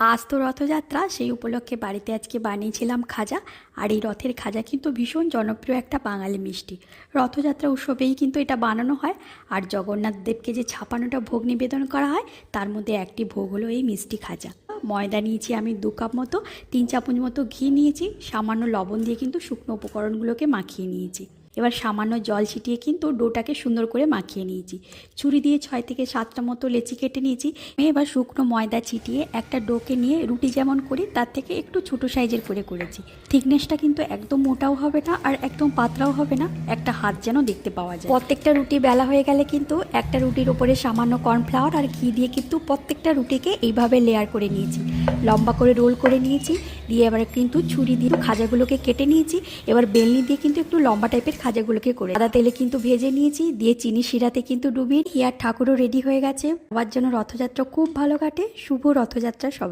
আজ তো রথযাত্রা, সেই উপলক্ষে বাড়িতে আজকে বানিয়েছিলাম খাজা। আর এই রথের খাজা কিন্তু ভীষণ জনপ্রিয় একটা বাঙালি মিষ্টি। রথযাত্রা উৎসবেই কিন্তু এটা বানানো হয়। আর জগন্নাথ দেবকে যে ছাপানোটা ভোগ নিবেদন করা হয়, তার মধ্যে একটি ভোগ হলো এই মিষ্টি খাজা। ময়দা নিয়েছি আমি দু কাপ মতো, তিন চামচ মতো ঘি নিয়েছি, সামান্য লবণ দিয়ে কিন্তু শুকনো উপকরণগুলোকে মাখিয়ে নিয়েছি। এবার সামান্য জল ছিটিয়ে কিন্তু ডোটাকে সুন্দর করে মাখিয়ে নিয়েছি। ছুরি দিয়ে ছয় থেকে সাতটা মতো লেচি কেটে নিয়েছি। এবার শুকনো ময়দা ছিটিয়ে একটা ডোকে নিয়ে রুটি যেমন করি, তার থেকে একটু ছোট সাইজের করে করেছি। থিকনেসটা কিন্তু একদম মোটাও হবে না আর একদম পাতলাও হবে না, একটা হাত যেন দেখতে পাওয়া যায়। প্রত্যেকটা রুটি বেলা হয়ে গেলে কিন্তু একটা রুটির ওপরে সামান্য কর্নফ্লাওয়ার আর ঘি দিয়ে কিন্তু প্রত্যেকটা রুটিকে এইভাবে লেয়ার করে নিয়েছি। লম্বা করে রোল করে নিয়েছি, দিয়ে এবার কিন্তু ছুরি দিয়ে খাজাগুলোকে কেটে নিয়েছি। এবার বেলনি দিয়ে কিন্তু একটু লম্বা টাইপের খাজাগুলোকে করে আদা তেলে কিন্তু ভেজে নিয়েছি, দিয়ে চিনি শিরাতে কিন্তু ডুবিয়ে হিয়ার ঠাকুরও রেডি হয়ে গেছে। আবার জন্য রথযাত্রা খুব ভালো কাটে। শুভ রথযাত্রা সবাই।